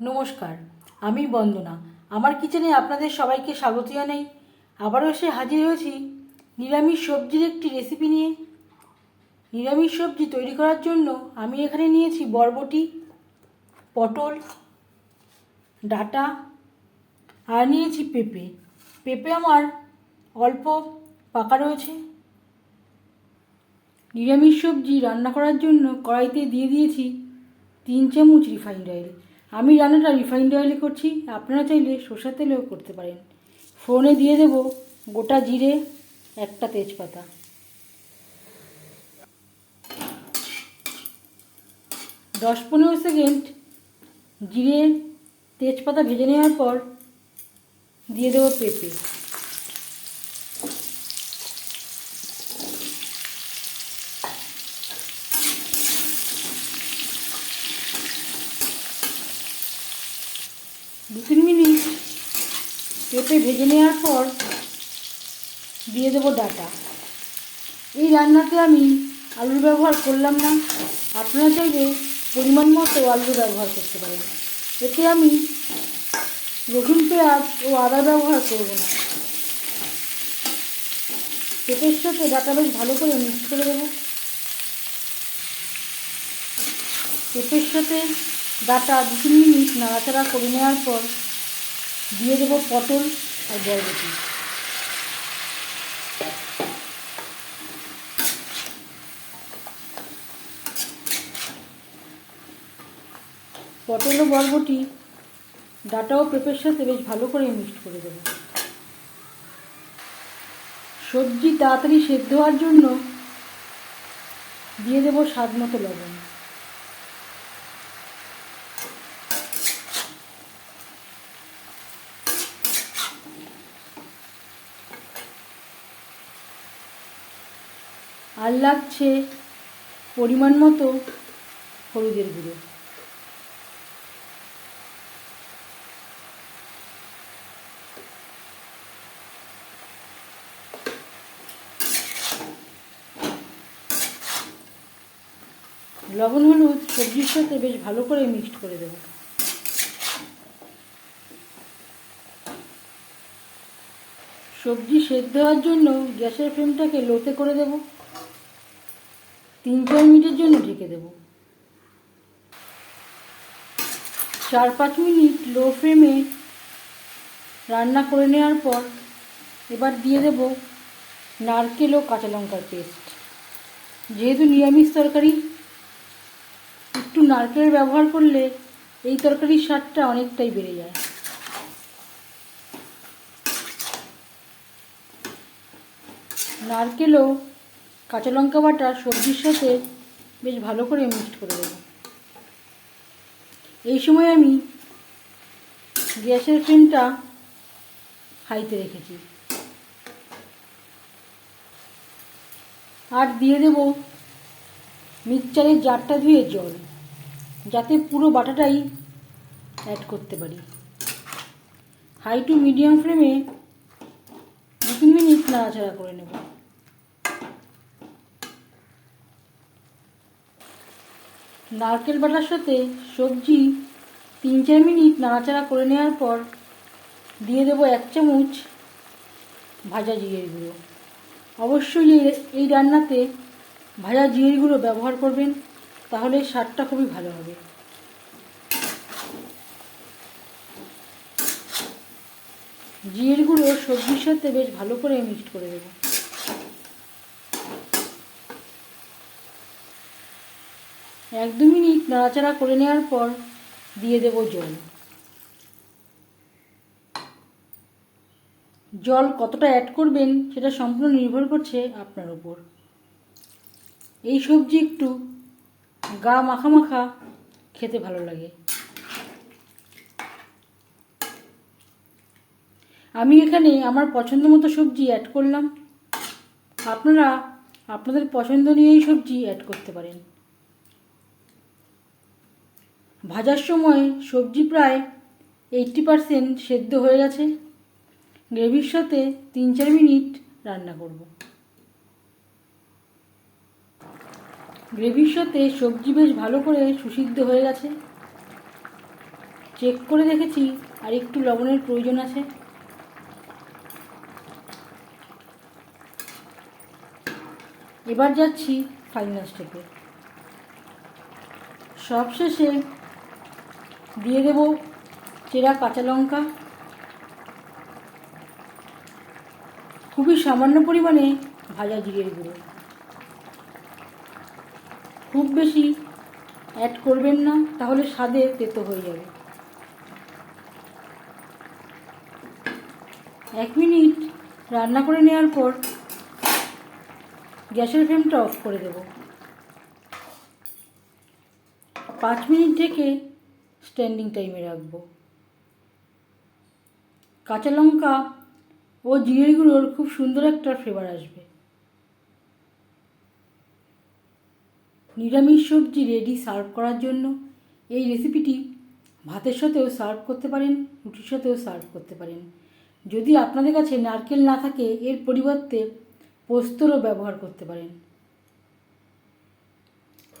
নমস্কার, আমি বন্দনা। আমার কিচেনে আপনাদের সবাইকে স্বাগত জানাই। আবারও এসে হাজির হয়েছি নিরামিষ সবজির একটি রেসিপি নিয়ে। নিরামিষ সবজি তৈরি করার জন্য আমি এখানে নিয়েছি বরবটি, পটল, ডাটা, আর নিয়েছি পেঁপে। পেঁপে আমার অল্প পাকা রয়েছে। নিরামিষ সবজি রান্না করার জন্য কড়াইতে দিয়ে দিয়েছি তিন চামচ রিফাইন্ড অয়েল। আমি রান্নাটা রিফাইন্ড অয়েলে করছি, আপনারা চাইলে শসা তেলেও করতে পারেন। ফোনে দিয়ে দেব গোটা জিরে, একটা তেজপাতা। দশ পনেরো সেকেন্ড জিরে তেজপাতা ভেজে নেওয়ার পর দিয়ে দেবো পেঁপে। তিন মিনিট পেঁপে ভেজে নেওয়ার পর দিয়ে দেবো ডাটা। এই রান্নাতে আমি আলুর ব্যবহার করলাম না। আপনারা চাইলে পরিমাণ মতো আলু ব্যবহার করতে পারেন। এতে আমি রসুন, পেঁয়াজ ও আদা ব্যবহার করব না। পেঁপের সাথে ডাটা বেশ ভালো করে মিক্স করে দেবো। পেঁপের সাথে ডাটা দু তিন মিনিট নাড়াচাড়া করে নেওয়ার পর দিয়ে দেবো পটল আর বরবটি। পটল ও বরবটি ডাটা ও পেঁপের সাথে বেশ ভালো করে মিক্সড করে দেবো। সবজি তাড়াতাড়ি সেদ্ধ হওয়ার জন্য দিয়ে দেবো স্বাদ মতো লবণ। আর লাগছে পরিমাণ মতো হলুদের গুঁড়ো। লবণ, হলুদ সবজির সাথে বেশ ভালো করে মিক্সড করে দেবো। সবজি সেদ্ধ হওয়ার জন্য গ্যাসের ফ্লেমটাকে লোতে করে দেব। তিন চার মিনিটের জন্য ঢেকে দেব। চার পাঁচ মিনিট লো ফ্লেমে রান্না করে নেওয়ার পর এবার দিয়ে দেব নারকেল ও কাঁচা লঙ্কার পেস্ট। যেহেতু নিরামিষ তরকারি, একটু নারকেল ব্যবহার করলে এই তরকারির স্বাদটা অনেকটাই বেড়ে যায়। নারকেল ও কাঁচা লঙ্কা বাটা সবজির সাথে বেশ ভালো করে মিক্সড করে দেবো এই সময় আমি গ্যাসের ফ্লেমটা হাইতে রেখেছি। আর দিয়ে দেব মিক্সচারের জারটা ধুয়ে জল, যাতে পুরো বাটাটাই অ্যাড করতে পারি। হাই টু মিডিয়াম ফ্লেমে দু তিন মিনিট নাড়াচাড়া করে নেব। নারকেল বাটার সাথে সবজি তিন চার মিনিট নাড়াচাড়া করে নেওয়ার পর দিয়ে দেবো এক চামচ ভাজা জিরের গুঁড়ো। অবশ্যই এই- রান্নাতে ভাজা জিরের গুঁড়ো ব্যবহার করবেন, তাহলে স্বাদটা খুবই ভালো হবে। জিরের গুঁড়ো সবজির সাথে বেশ ভালো করে মিক্সড করে দেবো। এক দু মিনিট নাড়াচাড়া করে নেওয়ার পর দিয়ে দেব জল। জল কতটা অ্যাড করবেন সেটা সম্পূর্ণ নির্ভর করছে আপনার উপর। এই সবজি একটু গা মাখা মাখা খেতে ভালো লাগে। আমি এখানে আমার পছন্দ মতো সবজি অ্যাড করলাম। আপনারা আপনাদের পছন্দ নিয়েই সবজি অ্যাড করতে পারেন। ভাজার সময় সবজি প্রায় এইটটি পারসেন্ট সেদ্ধ হয়ে গেছে। গ্রেভির সাথে তিন চার মিনিট রান্না করব। গ্রেভির সাথে সবজি বেশ ভালো করে সুসিদ্ধ হয়ে গেছে। চেক করে দেখেছি আর একটু লবণের প্রয়োজন আছে। এবার যাচ্ছি ফাইনাল স্টেপে সবশেষে দিয়ে দেব চেরা কাঁচা লঙ্কা। খুবই সামান্য পরিমাণে ভাজা জিরের গুঁড়ো। খুব বেশি অ্যাড করবেন না, তাহলে স্বাদে তেতো হয়ে যাবে। এক মিনিট রান্না করে নেওয়ার পর গ্যাসের ফ্লেমটা অফ করে দেব। পাঁচ মিনিট থেকে স্ট্যান্ডিং টাইমে রাখব। কাঁচা লঙ্কা ও জিরের গুঁড়োর খুব সুন্দর একটা ফ্লেভার আসবে। নিরামিষ সবজি রেডি সার্ভ করার জন্য এই রেসিপিটি ভাতের সাথেও সার্ভ করতে পারেন, রুটির সাথেও সার্ভ করতে পারেন। যদি আপনাদের কাছে নারকেল না থাকে, এর পরিবর্তে পোস্তরও ব্যবহার করতে পারেন।